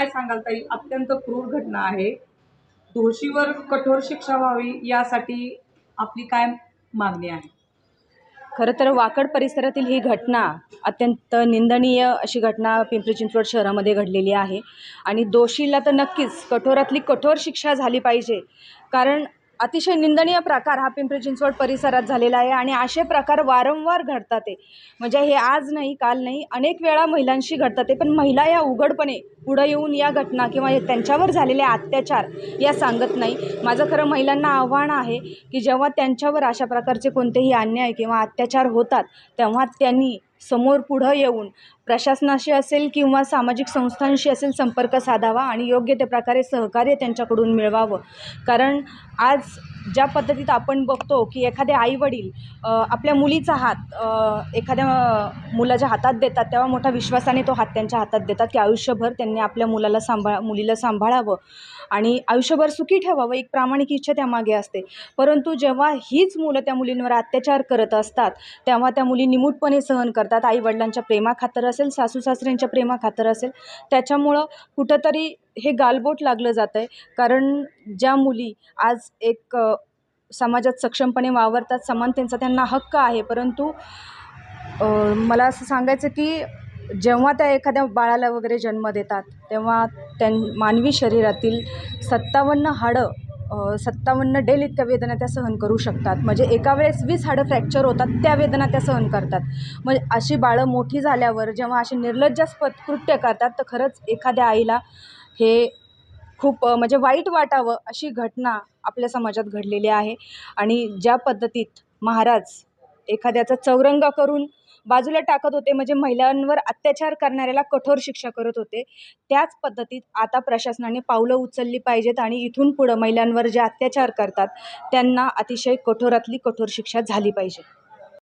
काय सांगाल ताई? अत्यंत क्रूर घटना आहे. दोषीवर कठोर शिक्षा व्हावी यासाठी आपली काय मागणी आहे? खरं तर वाकड परिसरातील ही घटना अत्यंत निंदनीय अशी घटना पिंपरी चिंचवड शहरामध्ये घडलेली आहे. आणि दोषीला तर नक्कीच कठोरातली कठोर शिक्षा झाली पाहिजे. कारण अतिशय निंदनीय प्रकार हा पिंपरी चिंचवड परिसरात झालेला आहे आणि असे प्रकार वारंवार घडतात आहे म्हणजे हे आज नाही काल नाही अनेक वेळा महिलांशी घडतात आहे पण महिला या उघडपणे पुढं येऊन या घटना किंवा त्यांच्यावर झालेले अत्याचार या सांगत नाही. माझं खरं महिलांना आव्हान आहे की जेव्हा त्यांच्यावर अशा प्रकारचे कोणतेही अन्याय किंवा अत्याचार होतात तेव्हा त्यांनी समोर पुढं येऊन प्रशासनाशी असेल किंवा सामाजिक संस्थांशी असेल संपर्क साधावा आणि योग्य त्या प्रकारे सहकार्य त्यांच्याकडून मिळवावं. कारण आज ज्या पद्धतीत आपण बघतो की एखादे आईवडील आपल्या मुलीचा हात एखाद्या मुलाच्या हातात देतात तेव्हा मोठ्या विश्वासाने तो हात त्यांच्या हातात देतात की आयुष्यभर त्यांनी आपल्या मुलाला सांभाळ मुलीला सांभाळावं आणि आयुष्यभर सुखी ठेवावं एक प्रामाणिक इच्छा त्यामागे असते. परंतु जेव्हा हीच मुलं त्या मुलींवर अत्याचार करत असतात तेव्हा त्या मुली निमूटपणे सहन करतात. आईवडिलांच्या प्रेमाखातर असेल सासू सासऱ्यांच्या प्रेमाखातर असेल त्याच्यामुळं कुठंतरी हे गालबोट लागलं जातं आहे कारण ज्या मुली आज एक समाजात सक्षमपणे वावरतात समानतेचा त्यांना हक्क आहे. परंतु मला असं सांगायचं की जेव्हा त्या एखाद्या बाळाला वगैरे जन्म देतात तेव्हा त्यां मानवी शरीरातील सत्तावन्न हाडं सत्तावन्न डेल इतक्या वेदना त्या सहन करू शकतात. म्हणजे एका वेळेस वीस हाडं फ्रॅक्चर होतात त्या वेदना त्या सहन करतात. म्हणजे अशी बाळं मोठी झाल्यावर जेव्हा अशी निर्लज्जास्पद कृत्य करतात तर खरंच एखाद्या आईला हे खूप म्हणजे वाईट वाटावं अशी घटना आपल्या समाजात घडलेली आहे. आणि ज्या पद्धतीत महाराज एखाद्याचा चौरंग करून बाजूला टाकत होते म्हणजे महिलांवर अत्याचार करणाऱ्याला कठोर शिक्षा करत होते त्याच पद्धतीत आता प्रशासनाने पावलं उचलली पाहिजेत आणि इथून पुढं महिलांवर जे अत्याचार करतात त्यांना अतिशय कठोरातली कठोर शिक्षा झाली पाहिजे.